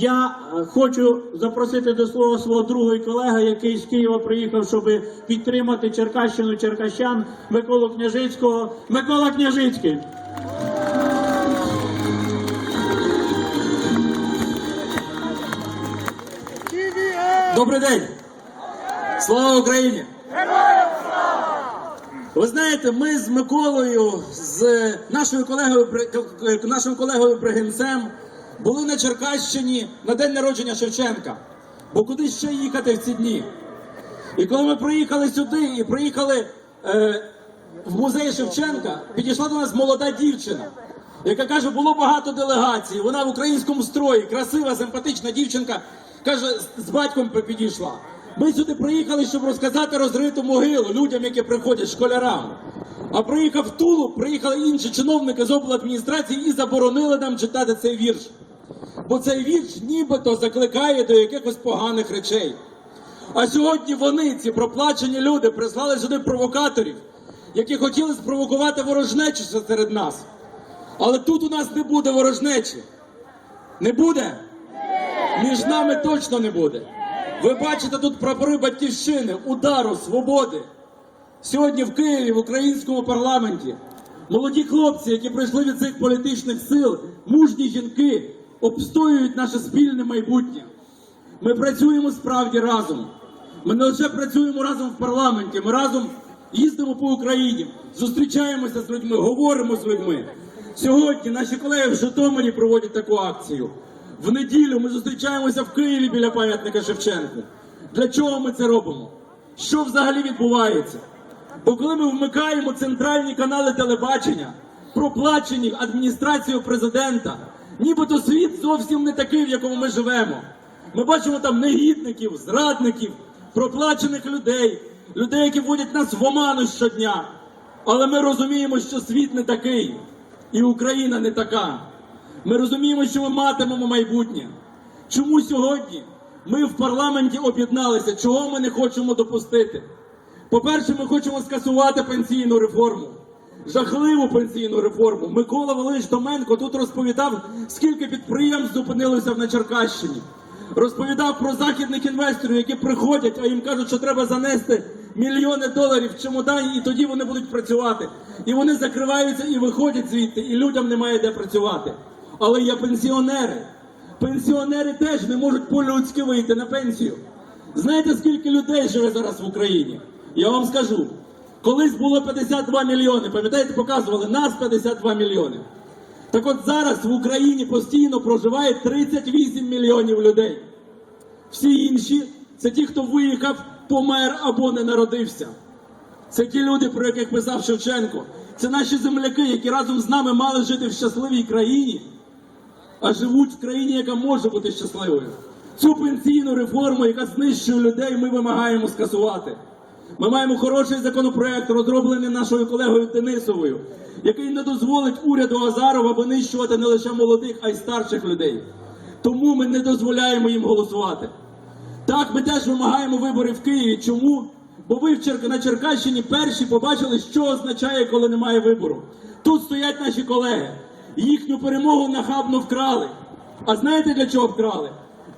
Я е, хочу запросити до слова свого другого і колега, який з Києва приїхав, щоб підтримати Черкащину, черкащан Миколу Княжицького. Микола Княжицький. Добрий день! Слава Україні! Ви знаєте, ми з Миколою, з нашою колегою, нашим колегою Бригинцем були на Черкащині на день народження Шевченка. Бо куди ще їхати в ці дні? І коли ми приїхали сюди і приїхали е, в музей Шевченка, підійшла до нас молода дівчина, яка каже, було багато делегацій. Вона в українському строї, красива, симпатична дівчинка, каже, з- батьком підійшла. Ми сюди приїхали, щоб розказати розриту могилу людям, які приходять, школярам. А приїхав Тулу, приїхали інші чиновники з обладміністрації і заборонили нам читати цей вірш. Бо цей вірш нібито закликає до якихось поганих речей. А сьогодні вони, ці проплачені люди, прислали сюди провокаторів, які хотіли спровокувати ворожнечу серед нас. Але тут у нас не буде ворожнечі. Не буде? Між нами точно не буде. Ви бачите тут прапори батьківщини, удару, свободи. Сьогодні в Києві, в українському парламенті, молоді хлопці, які прийшли від цих політичних сил, мужні жінки, обстоюють наше спільне майбутнє. Ми працюємо справді разом. Ми не лише працюємо разом в парламенті, ми разом їздимо по Україні, зустрічаємося з людьми, говоримо з людьми. Сьогодні наші колеги в Житомирі проводять таку акцію. В неділю ми зустрічаємося в Києві біля пам'ятника Шевченку. Для чого ми це робимо? Що взагалі відбувається? Бо коли ми вмикаємо центральні канали телебачення, проплачені адміністрацією президента, нібито світ зовсім не такий, в якому ми живемо. Ми бачимо там негідників, зрадників, проплачених людей, людей, які вводять нас в оману щодня. Але ми розуміємо, що світ не такий, і Україна не така. Ми розуміємо, що ми матимемо майбутнє. Чому сьогодні ми в парламенті об'єдналися? Чого ми не хочемо допустити? По-перше, ми хочемо скасувати пенсійну реформу. Жахливу пенсійну реформу. Микола Валерійович Томенко тут розповідав, скільки підприємств зупинилося на Черкащині. Розповідав про західних інвесторів, які приходять, а їм кажуть, що треба занести мільйони доларів в чемодані, і тоді вони будуть працювати. І вони закриваються і виходять звідти, і людям немає де працювати. Але є пенсіонери. Пенсіонери теж не можуть по-людськи вийти на пенсію. Знаєте, скільки людей живе зараз в Україні? Я вам скажу. Колись було 52 мільйони. Пам'ятаєте, показували нас 52 мільйони. Так от зараз в Україні постійно проживає 38 мільйонів людей. Всі інші це ті, хто виїхав, помер або не народився. Це ті люди, про яких писав Шевченко. Це наші земляки, які разом з нами мали жити в щасливій країні, а живуть в країні, яка може бути щасливою. Цю пенсійну реформу, яка знищує людей, ми вимагаємо скасувати. Ми маємо хороший законопроект, розроблений нашою колегою Денисовою, який не дозволить уряду Азарова винищувати не лише молодих, а й старших людей. Тому ми не дозволяємо їм голосувати. Так, ми теж вимагаємо вибори в Києві. Чому? Бо ви на Черкащині перші побачили, що означає, коли немає вибору. Тут стоять наші колеги. Їхню перемогу нахабно вкрали. А знаєте для чого вкрали?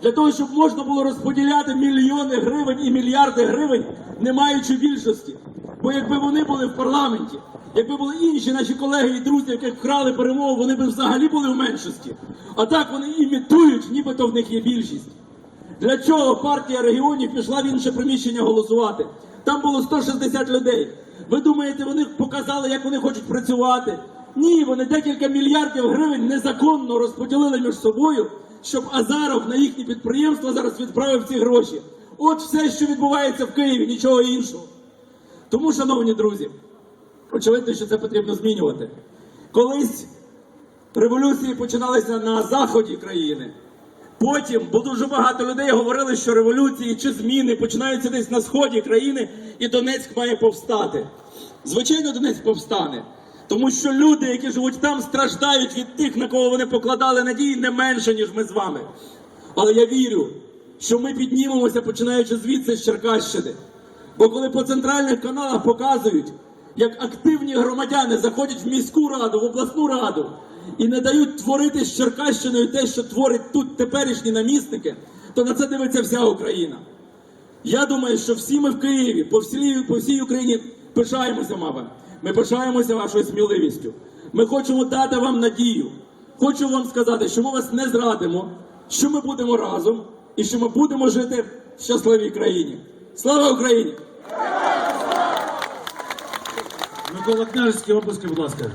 Для того, щоб можна було розподіляти мільйони гривень і мільярди гривень, не маючи більшості. Бо якби вони були в парламенті, якби були інші наші колеги і друзі, яких вкрали перемогу, вони б взагалі були в меншості. А так вони імітують, нібито в них є більшість. Для чого партія регіонів пішла в інше приміщення голосувати? Там було 160 людей. Ви думаєте, вони показали, як вони хочуть працювати? Ні, вони декілька мільярдів гривень незаконно розподілили між собою, щоб Азаров на їхні підприємства зараз відправив ці гроші. От все, що відбувається в Києві, нічого іншого. Тому, шановні друзі, очевидно, що це потрібно змінювати. Колись революції починалися на заході країни. Потім, бо дуже багато людей говорили, що революції чи зміни починаються десь на сході країни, і Донецьк має повстати. Звичайно, Донецьк повстане. Тому що люди, які живуть там, страждають від тих, на кого вони покладали надії, не менше, ніж ми з вами. Але я вірю, що ми піднімемося, починаючи звідси з Черкащини. Бо коли по центральних каналах показують, як активні громадяни заходять в міську раду, в обласну раду і не дають творити з Черкащиною те, що творять тут теперішні намісники, то на це дивиться вся Україна. Я думаю, що всі ми в Києві, по всій, по всій Україні пишаємося вами. Ми пишаємося вашою сміливістю. Ми хочемо дати вам надію. Хочу вам сказати, що ми вас не зрадимо, що ми будемо разом і що ми будемо жити в щасливій країні. Слава Україні! Микола Княжицький, опуски, будь ласка.